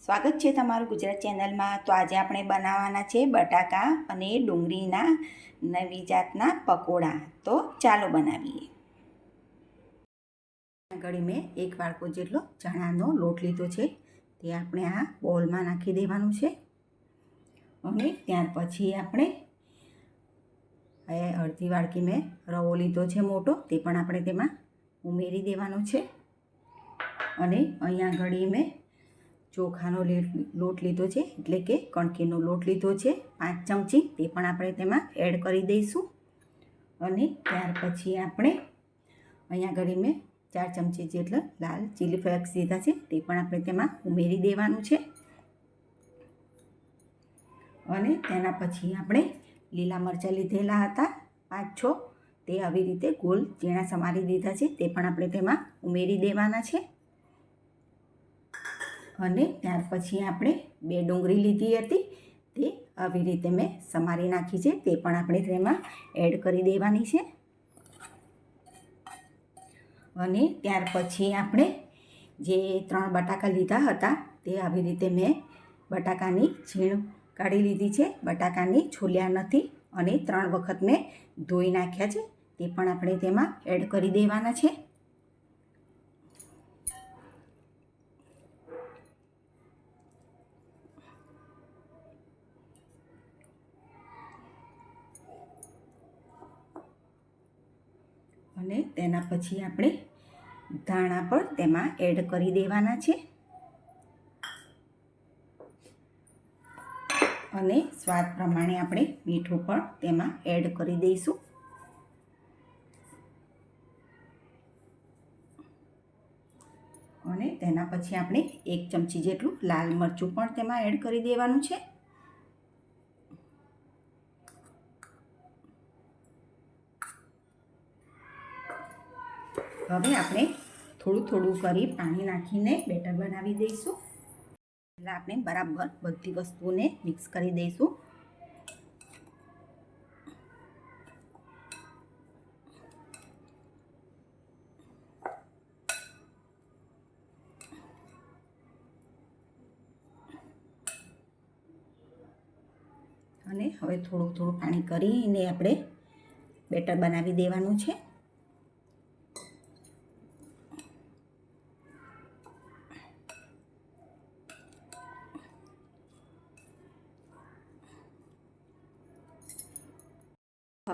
સ્વાગત છે તમારું ગુજરાત ચેનલમાં. તો આજે આપણે બનાવવાના છે બટાકા અને ડુંગળીના નવી જાતના પકોડા. તો ચાલો બનાવીએ. આગળ મેં એક વાળકો જેટલો ચણાનો લોટ લીધો છે. તે આપણે આ બોલમાં નાખી દેવાનું છે. અને ત્યાર પછી આપણે એ અડધી વાળકી મેં રવો લીધો છે મોટો. તે પણ આપણે તેમાં ઉમેરી દેવાનો છે. અને અહીંયા ઘડી મેં ચોખાનો લોટ લીધો છે, એટલે કે કણકીનો લોટ લીધો છે, પાંચ ચમચી, તે પણ આપણે તેમાં એડ કરી દઈશું. અને ત્યાર પછી આપણે અહીંયા ઘડી મેં ચાર ચમચી જેટલા લાલ ચીલી ફ્લેક્સ લીધા છે, તે પણ આપણે તેમાં ઉમેરી દેવાનું છે. અને તેના પછી આપણે લીલા મરચાં લીધેલા હતા પાંચ છ તે આવી રીતે ગોલ ઝીણા સમારી દીધા છે, તે પણ આપણે તેમાં ઉમેરી દેવાના છે. અને ત્યાર પછી આપણે બે ડુંગળી લીધી હતી. તે આવી રીતે મેં સમારી નાખી છે. તે પણ આપણે તેમાં એડ કરી દેવાની છે. અને ત્યાર પછી આપણે જે ત્રણ બટાકા લીધા હતા, તે આવી રીતે મેં બટાકાની છીણ કાઢી લીધી છે. બટાકાની છોલ્યા નથી અને ત્રણ વખત મેં ધોઈ નાખ્યા છે. તે પણ આપણે તેમાં એડ કરી દેવાના છે. અને તેના પછી આપણે ધાણા પણ તેમાં એડ કરી દેવાના છે. અને સ્વાદ પ્રમાણે આપણે મીઠું પણ તેમાં એડ કરી દઈશું. અને તેના પછી આપણે એક ચમચી જેટલું લાલ મરચું પણ તેમાં એડ કરી દેવાનું છે. હવે આપણે થોડું થોડું કરી પાણી નાખીને બેટર બનાવી દઈશું. એટલે આપણે બરાબર બધી વસ્તુને મિક્સ કરી દઈશું. અને હવે થોડું થોડું પાણી કરીને આપણે બેટર બનાવી દેવાનું છે.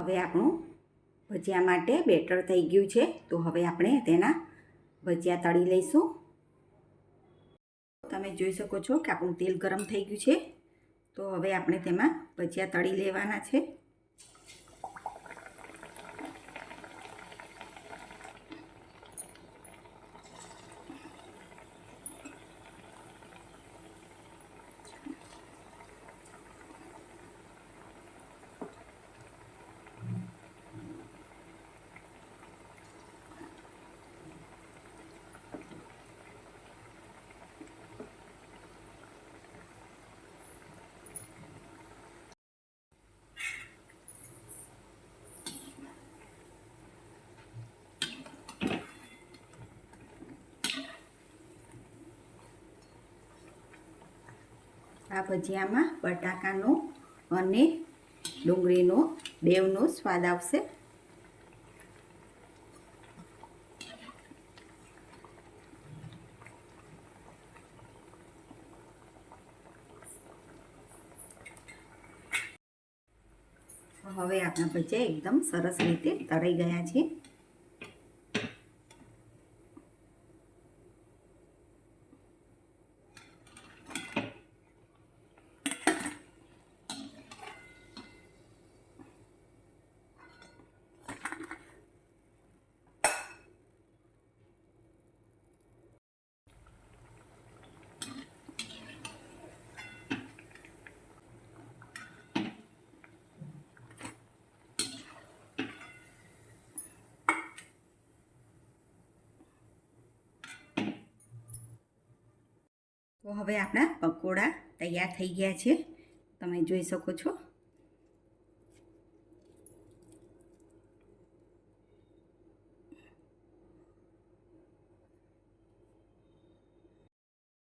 હવે આપણું ભજીયા માટે બેટર થઈ ગયું છે. તો હવે આપણે તેના ભજીયા તળી લઈશું. તમે જોઈ શકો છો કે આપણું તેલ ગરમ થઈ ગયું છે. તો હવે આપણે તેમાં ભજીયા તળી લેવાના છે. આ ભજીયામાં બટાકાનો અને ડુંગળીનો બેવનો સ્વાદ આવશે. હવે આપણા ભજીયા એકદમ સરસ રીતે તળાઈ ગયા છે. તો હવે આપણા પકોડા તૈયાર થઈ ગયા છે. તમે જોઈ શકો છો.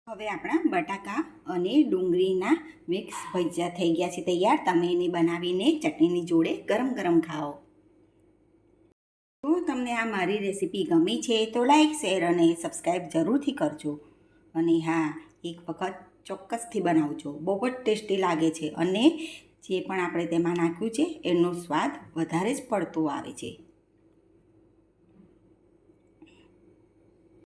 હવે આપણા બટાકા અને ડુંગળીના મિક્સ ભજીયા થઈ ગયા છે તૈયાર. તમે એને બનાવીને ચટણીની જોડે ગરમ ગરમ ખાઓ. જો તમને આ મારી રેસીપી ગમી છે તો લાઈક, શેર અને સબસ્ક્રાઈબ જરૂરથી કરજો. અને હા એક વખત ચોક્કસથી બનાવજો. બહુ જ ટેસ્ટી લાગે છે અને જે પણ આપણે તેમાં નાખ્યું છે, એનો સ્વાદ વધારે જ પડતો આવે છે.